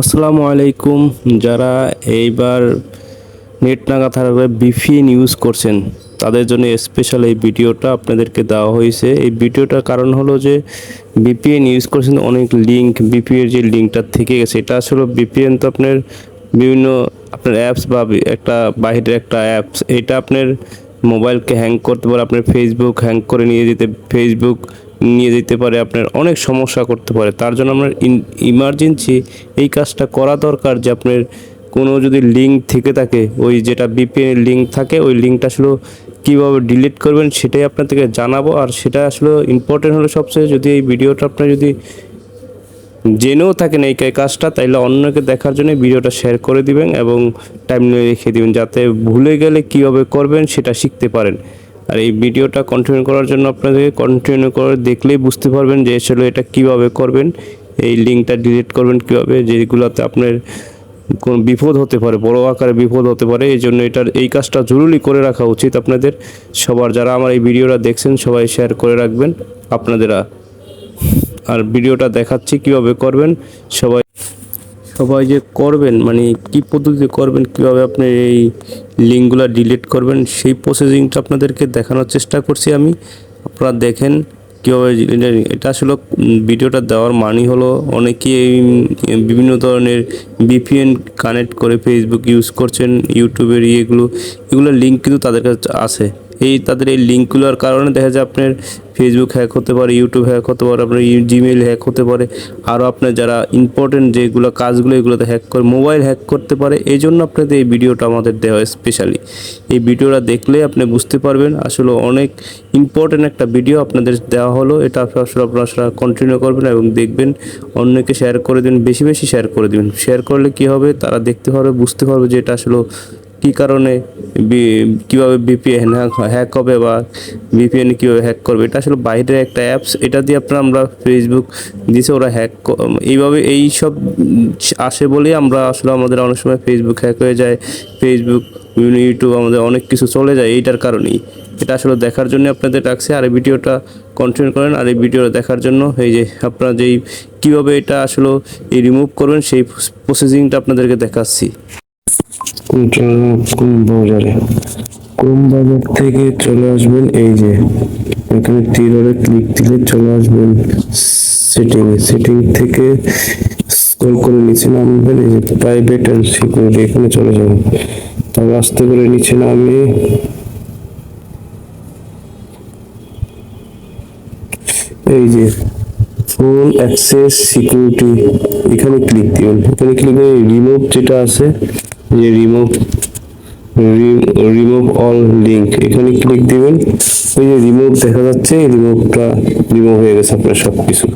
আসসালামু আলাইকুম। যারা এইবার নেট নাগা থাকবে বিপিএন ইউজ করছেন, তাদের জন্য স্পেশাল এই ভিডিওটা আপনাদেরকে দেওয়া হয়েছে। এই ভিডিওটার কারণ হলো যে বিপিএন ইউজ করছেন, অনেক লিঙ্ক বিপিএর যে লিঙ্কটা থেকে গেছে, এটা আসলে বিপিএন তো আপনার বিভিন্ন আপনার অ্যাপস বা একটা বাইরের একটা অ্যাপস এটা আপনার মোবাইলকে হ্যাং করতে পারে, আপনার ফেসবুক হ্যাং করে নিয়ে যেতে ফেসবুক নিয়ে যেতে পারে, আপনার অনেক সমস্যা করতে পারে। তার জন্য আপনার ইমার্জেন্সি এই কাজটা করা দরকার যে আপনার কোনো যদি লিঙ্ক থেকে থাকে, ওই যেটা বিপিএন লিঙ্ক থাকে, ওই লিঙ্কটা আসলে কীভাবে ডিলিট করবেন সেটাই আপনার থেকে জানাব। আর সেটা আসলে ইম্পর্টেন্ট হলো সবচেয়ে যদি এই ভিডিওটা আপনার যদি জেনেও থাকেন এই কাজটা, তাইলে অন্যকে দেখার জন্য ভিডিওটা শেয়ার করে দিবেন এবং টাইম নিয়ে রেখে দিবেন, যাতে ভুলে গেলে কীভাবে করবেন সেটা শিখতে পারেন। আর এই ভিডিওটা কন্টিনিউ করার জন্য আপনাদেরকে কন্টিনিউ করে দেখলেই বুঝতে পারবেন যে আসলে এটা কীভাবে করবেন। এই লিঙ্কটা ডিলিট করবেন কীভাবে, যেগুলোতে আপনার কোন বিপদ হতে পারে, বড় আকারে বিপদ হতে পারে, এই জন্য এটার, এই কাজটা জরুরি করে রাখা উচিত আপনাদের। সবার যারা আমার এই ভিডিওটা দেখছেন, সবাই শেয়ার করে রাখবেন। আপনাদেরা আর ভিডিওটা দেখাচ্ছি কীভাবে করবেন। সবাই সবাই যে করবেন মানে কি পদ্ধতিতে করবেন, কীভাবে আপনি এই লিঙ্কগুলো ডিলিট করবেন, সেই প্রসেসিংটা আপনাদেরকে দেখানোর চেষ্টা করছি আমি। আপনারা দেখেন কীভাবে এটা- আসলে ভিডিওটা দেওয়ার মানে হলো অনেকেই বিভিন্ন ধরনের বিপিএন কানেক্ট করে ফেসবুক ইউজ করছেন ইউটিউবের ইয়েগুলো, এগুলো লিঙ্ক কিন্তু তাদের কাছে আছে। এই তাদের এই লিঙ্কগুলোর কারণে দেখা যায় আপনার ফেসবুক হ্যাক হতে পারে ইউটিউব হ্যাক হতে পারে, আপনার জিমেল হ্যাক হতে পারে, আরও আপনার যারা ইম্পর্টেন্ট যেগুলো কাজগুলো এগুলোতে হ্যাক করে মোবাইল হ্যাক করতে পারে, এই জন্য আপনাদের এই ভিডিওটা আমাদের দেওয়া হয় স্পেশালি এই ভিডিওটা দেখলে আপনি বুঝতে পারবেন আসলে অনেক ইম্পর্টেন্ট একটা ভিডিও আপনাদের দেওয়া হলো, এটা আসলে আপনারা কন্টিনিউ করবেন এবং দেখবেন অন্যকে শেয়ার করে দিন বেশি বেশি শেয়ার করে দিবেন। শেয়ার করলে কি হবে? তারা দেখতে পারবে, বুঝতে পারবে যে এটা আসলে কী কারণে কীভাবে বিপিএন হ্যাক হবে বা বিপিএন কীভাবে হ্যাক করবে, এটা আসলে বাইরের একটা অ্যাপস এটা দিয়ে আপনার আমরা ফেসবুক দিছে ওরা হ্যাক এইভাবে এই সব আসে বলেই আমরা আসলে আমাদের অনেক সময় ফেসবুক হ্যাক হয়ে যায় ফেসবুক বিভিন্ন ইউটিউব আমাদের অনেক কিছু চলে যায়, এইটার কারণেই। এটা আসলে দেখার জন্য আপনাদের রাখছে আর এই ভিডিওটা কন্টিনিউ করেন, আর এই ভিডিওটা দেখার জন্য এই যে আপনারা যেই, কীভাবে এটা আসলে এই রিমুভ করবেন, সেই প্রসেসিংটা আপনাদেরকে দেখাচ্ছি। কোন বাজারে। কোন বাজার থেকে চলে আসবেন? এই যে, এখানে তীরে ক্লিক দিলে চলে আসবেন সেটিং সেটিং থেকে স্ক্রল করে নিচে নামবেন, এই যে প্রাইভেট অ্যান্ড সিকিউরিটি এখানে চলে যাবেন। তারপর আস্তে করে নিচে নামিয়ে এই যে ফোন অ্যাক্সেস সিকিউরিটি এখানে ক্লিক দিবেন। এখানে ক্লিক করে রিমুভ যেটা আছে যে রিমুভ রিমুভ অল লিঙ্ক এখানে ক্লিক দিবেন ওই যে রিমুভ দেখা যাচ্ছে রিমুভটা রিমুভ হয়ে গেছে আপনার সব কিছু